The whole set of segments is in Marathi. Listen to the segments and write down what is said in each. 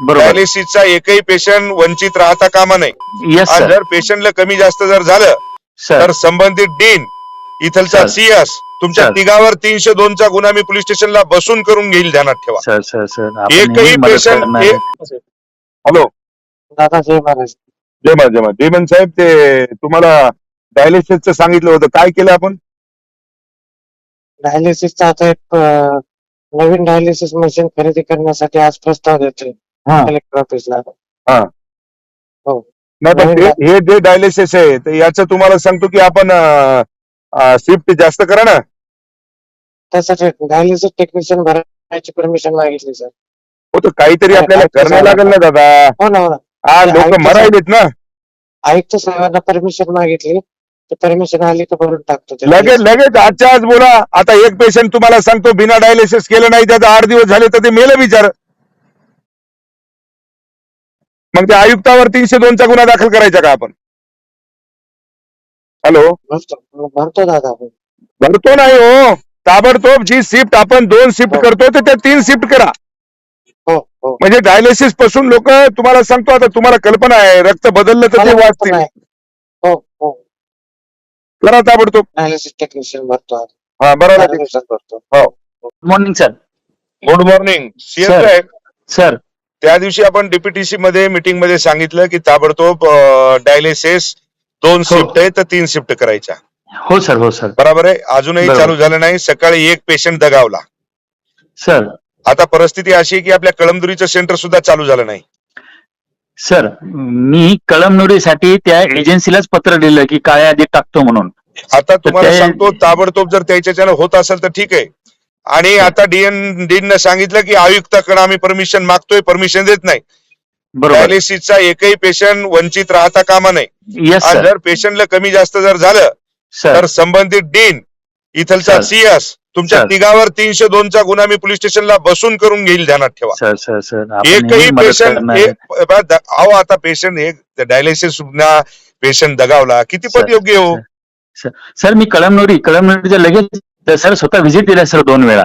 डायलिसिसचा एकही पेशंट वंचित राहता कामा आणि सर जर पेशंटला कमी जास्त जर झालं तर संबंधित डीन इथलचा. सीएस तुमच्या. तिघावर तीनशे दोनचा गुन्हा मी पोलीस स्टेशनला बसून करून घेईल ध्यानात ठेवा. सर सर सर आपण एकही पेशंट. हॅलो. दादा जय महाराज. जय मा जय मा जयमन साहेब ते तुम्हाला डायलिसिसचं सांगितलं होतं. काय केलं आपण? डायलिसिसचा आता एक नवीन डायलिसिस मशीन खरेदी करण्यासाठी आज प्रस्ताव देतोय. हा. कलेक्टर ऑफिसला नाही पण नवीन ते- हे जे डायलिसिस आहे तर याचं तुम्हाला सांगतो की आपण शिफ्ट जास्त करा ना. त्यासाठी डायलिसिस टेक्निशियन भरायची परमिशन मागितली सर हो तर काहीतरी आपल्याला करणं लागेल ना दादा. हो ना हो ना. हा लोक मरायलेत ना. आयुक्त साहेबांना परमिशन मागितली. ते परमिशन आली तर भरून टाकतो ते लगेच लगेच आजच्या आज बोला. आता एक पेशंट तुम्हाला सांगतो बिना डायलिसिस केलं नाही त्याचा आठ दिवस झाले तर ते मेलं विचार मग त्या आयुक्तावर तीनशे दोनचा गुन्हा दाखल करायचा का आपण? हॅलो? भरतो भरतो दादा आपण. भरतो नाही हो. ताबडतोब जी शिफ्ट आपण दोन शिफ्ट हो. करतो तर त्या तीन शिफ्ट करा. हो हो. म्हणजे डायलिसिसपासून लोक तुम्हाला सांगतो आता तुम्हाला कल्पना आहे रक्त बदललं तर ते मला नाही. हो हो. करा ताबडतोब. डायलिसिस टेक्निशियन भरतो आज. हा बरोबर. दिवसात भरतो. Good morning sir good morning Sir. साहेब सर त्या दिवशी आपण डीपीटीसी मध्ये मीटिंगमध्ये सांगितलं की ताबडतोब डायलिसिस दोन हो. शिफ्ट आहे तर तीन शिफ्ट करायच्या. हो सर हो सर. बरोबर आहे? अजूनही. चालू झालं नाही. सकाळी एक पेशंट दगावला. सर. आता परिस्थिती अशी आहे की आपल्या कळमदुरीचं सेंटर सुद्धा चालू झालं नाही. सर मी कळमनुरीसाठी त्या एजन्सीलाच पत्र दिलं की काय आधी टाकतो म्हणून. आता तुम्हाला सांगतो ताबडतोब जर त्याच्याच्यानं होत असेल तर ठीक आहे. आणि आता डीएन डीन सांगितलं की आयुक्ताकडे आम्ही परमिशन मागतोय परमिशन देत नाही. डायलिसिसचा एकही पेशंट वंचित राहता कामा आणि सर जर पेशंटला कमी जास्त जर झालं तर संबंधित डीन इथलचा. सीएस तुमच्या. तिघावर तीनशे दोनचा गुन्हा मी पोलीस स्टेशनला बसून करून घेईल ध्यानात ठेवा. एकही पेशंट. अहो आता पेशंट एक डायलिसिस पेशंट दगावला. किती पट सर, योग्य हो. सर मी कळमनुरी कळमनुरीच्या लगेच तर सर स्वतः व्हिजिट दिला सर दोन वेळा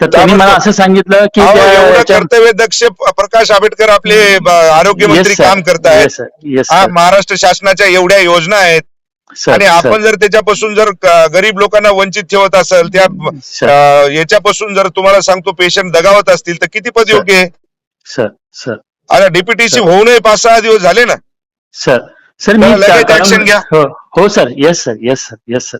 तर त्यांनी मला असं सांगितलं की अहो, त्या- एवढं त्या- कर्तव्य दक्ष प्रकाश आंबेडकर आपले ब- आरोग्य Yes, मंत्री sir. काम करतायत Yes, sir. Yes, हा sir. महाराष्ट्र शासनाच्या एवढ्या योजना आहेत Sir, आणि sir. आपण जर त्याच्यापासून जर क- गरीब लोकांना वंचित ठेवत असेल त्या Sir, अ, याच्यापासून जर तुम्हाला सांगतो पेशंट दगावत असतील तर किती पद Sir. योग्य आहे sir, sir, आता डीपीटीसी Sir. होऊनही पाच सहा दिवस झाले ना sir. सर मी लगेच action घ्या. हो हो sir yes sir yes sir yes sir